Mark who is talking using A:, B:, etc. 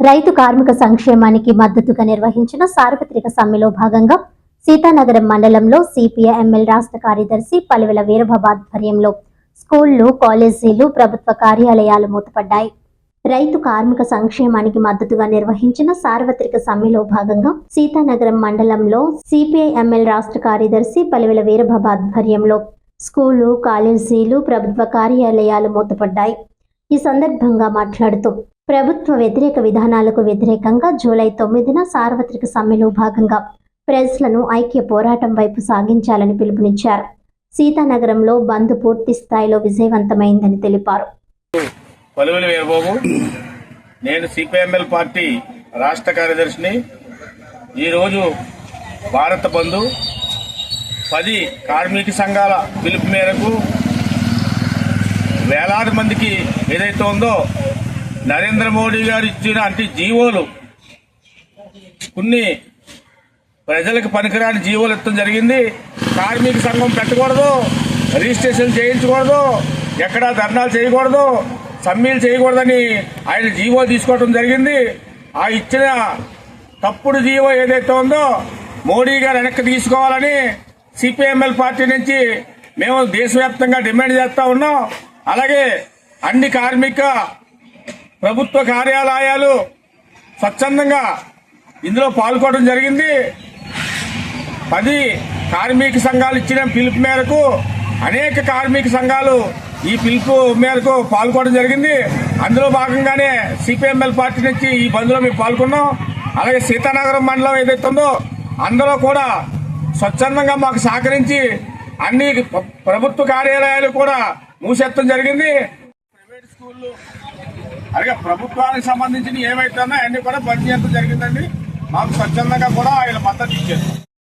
A: రైతు కార్మిక సంక్షేమానికి మద్దతుగా నిర్వహించిన సార్వత్రిక సమ్మెలో భాగంగా సీతానగరం మండలంలో సిపిఐ రాష్ట్ర కార్యదర్శి పలువెల వీరబాబు ఆధ్వర్యంలో స్కూళ్ళు కాలేజీలు ప్రభుత్వ కార్యాలయాలు మూతపడ్డాయి. రైతు కార్మిక సంక్షేమానికి మద్దతుగా నిర్వహించిన సార్వత్రిక సమ్మెలో భాగంగా సీతానగరం మండలంలో సిపిఐ ఎంఎల్ రాష్ట్ర కార్యదర్శి పలువెల వీరబాబు ఆధ్వర్యంలో స్కూళ్ళు కాలేజీలు ప్రభుత్వ కార్యాలయాలు మూతపడ్డాయి. ఈ సందర్భంగా మాట్లాడుతూ ప్రభుత్వ వ్యతిరేక విధానాలకు వ్యతిరేకంగా జూలై తొమ్మిదిన సార్వత్రిక సమ్మెలో భాగంగా ప్రెస్లను ఐక్య పోరాటం వైపు సాగించాలని పిలుపునిచ్చారు. సీతానగరంలో బంద్ పూర్తి స్థాయిలో విజయవంతమైందని తెలిపారు.
B: నేను సిపిఎంఎల్ పార్టీ రాష్ట్ర కార్యదర్శిని. ఈరోజు భారత బంధు పది కార్మిక సంఘాల పిలుపు మేరకు వేలాది మందికి ఏదైతే ఉందో నరేంద్ర మోడీ గారు ఇచ్చిన అంటే జీవోలు కొన్ని ప్రజలకు పనికిరాని జీవోలు ఇవ్వడం జరిగింది. కార్మిక సంఘం పెట్టకూడదు రిజిస్ట్రేషన్ చేయించకూడదు ఎక్కడా ధర్నాలు చేయకూడదు సమ్మెలు చేయకూడదని ఆయన జీవో తీసుకోవడం జరిగింది. ఆ ఇచ్చిన తప్పుడు జీవో ఏదైతే ఉందో మోడీ గారు వెనక్కి తీసుకోవాలని సిపిఎంఎల్ పార్టీ నుంచి మేము దేశవ్యాప్తంగా డిమాండ్ చేస్తా ఉన్నాం. అలాగే అన్ని కార్మిక ప్రభుత్వ కార్యాలయాలు స్వచ్ఛందంగా ఇందులో పాల్గొనడం జరిగింది. పది కార్మిక సంఘాలు ఇచ్చిన పిలుపు మేరకు అనేక కార్మిక సంఘాలు ఈ పిలుపు మేరకు పాల్గొనడం జరిగింది. అందులో భాగంగానే సిపిఎంఎల్ పార్టీ నుంచి ఈ బంద్లో మేము పాల్గొన్నాం. అలాగే సీతానగరం మండలం ఏదైతే ఉందో అందులో కూడా స్వచ్ఛందంగా మాకు సహకరించి అన్ని ప్రభుత్వ కార్యాలయాలు కూడా మూసేత్తడం జరిగింది. ప్రైవేట్ స్కూళ్ళు. అలాగే ప్రభుత్వానికి సంబంధించిన ఏవైతే ఉన్నాయో అన్ని కూడా పనిచేయడం చేయడం జరిగిందండి. మాకు స్వచ్ఛందంగా కూడా ఆయన మద్దతు ఇచ్చారు.